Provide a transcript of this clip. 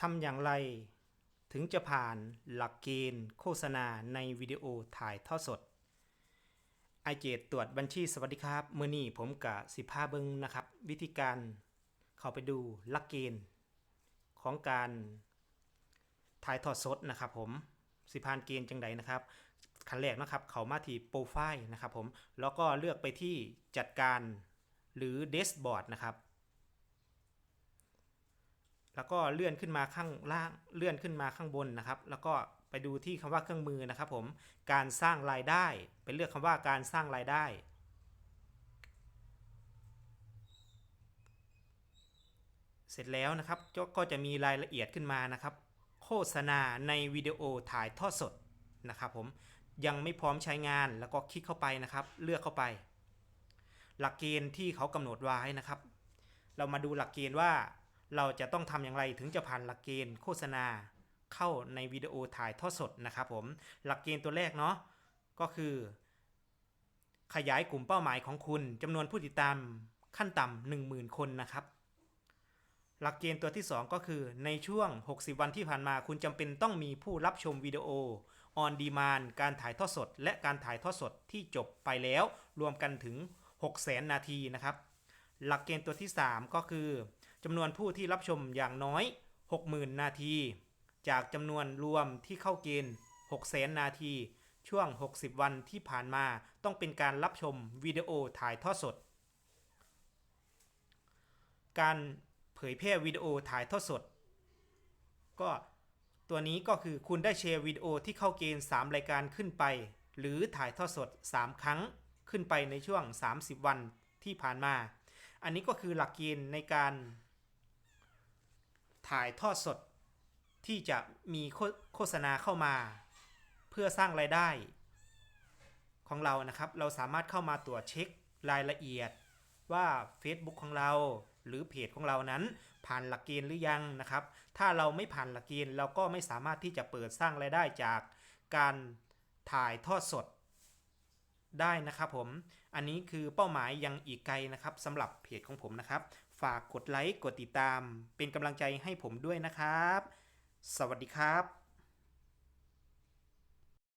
ทำอย่างไรถึงจะผ่านหลักเกณฑ์โฆษณาในวิดีโอถ่ายทอดสดไอเจดตรวจบัญชีสวัสดีครับเมื่อนี้ผมกับสิพาเบิงนะครับ วิธีการเข้าไปดูหลักเกณฑ์ของการถ่ายทอดสดนะครับผมสิพานเกณฑ์จังใดนะครับขั้นแรกนะครับเขามาที่โปรไฟล์นะครับผมแล้วก็เลือกไปที่จัดการหรือเดสบอร์ดนะครับ แล้วก็เลื่อนขึ้นมาข้างล่างเลื่อนขึ้นมาข้างบนนะครับ แล้วก็ไปดูที่คำว่าเครื่องมือนะครับ ผมการสร้างรายได้ ไปเลือกคำว่าการสร้างรายได้ เสร็จแล้วนะครับก็ก็จะมีรายละเอียดขึ้นมานะครับ โฆษณาในวิดีโอถ่ายทอดสดนะครับผมยังไม่พร้อมใช้งานแล้วก็คลิกเข้าไปนะครับ เลือกเข้าไป หลักเกณฑ์ที่เขากำหนดไว้นะครับ เรามาดูหลักเกณฑ์ว่า เราจะต้องทำอย่างไรถึงจะผ่านหลักเกณฑ์โฆษณาเข้าในวิดีโอถ่ายทอดสดนะครับผมหลักเกณฑ์ตัวแรกเนาะก็คือ ขยายกลุ่มเป้าหมายของคุณจำนวนผู้ติดตามขั้นต่ำ10,000 คนนะครับ หลักเกณฑ์ตัวที่ 2 ก็คือในช่วง 60 วันที่ผ่านมาคุณจำเป็นต้องมีผู้รับชมวิดีโอ on demand การถ่ายทอดสด และการถ่ายทอดสดที่จบไปแล้วรวมกันถึง 600,000 นาทีนะครับ หลักเกณฑ์ตัวที่ 3 ก็คือ จำนวนผู้ที่รับชมอย่างน้อย 60,000 นาที จากจำนวนรวมที่เข้าเกณฑ์600,000 นาที ช่วง 60 วันที่ผ่านมาต้องเป็นการรับชมวิดีโอถ่ายทอดสด การเผยแพร่วิดีโอถ่ายทอดสด ก็ตัวนี้ก็คือคุณได้แชร์วิดีโอที่เข้าเกณฑ์ 3 รายการขึ้นไป หรือถ่ายทอดสด 3 ครั้งขึ้นไปในช่วง 30 วันที่ผ่านมา อันนี้ก็คือหลักเกณฑ์ในการ ถ่ายทอดสดที่จะมีโฆษณาเข้ามา เพื่อสร้างรายได้ ของเรานะครับ เราสามารถเข้ามาตรวจเช็ครายละเอียด ว่า Facebook ของเราหรือเพจของเรานั้น ผ่านหลักเกณฑ์หรือยังนะครับ ถ้าเราไม่ผ่านหลักเกณฑ์เราก็ไม่สามารถที่จะเปิดสร้างรายได้จากการถ่ายทอดสด ได้นะครับผม อันนี้คือเป้าหมายยังอีกไกลนะครับสำหรับเพจของผมนะครับ ฝากกดไลค์ กดติดตาม เป็นกำลังใจให้ผมด้วยนะครับ สวัสดีครับ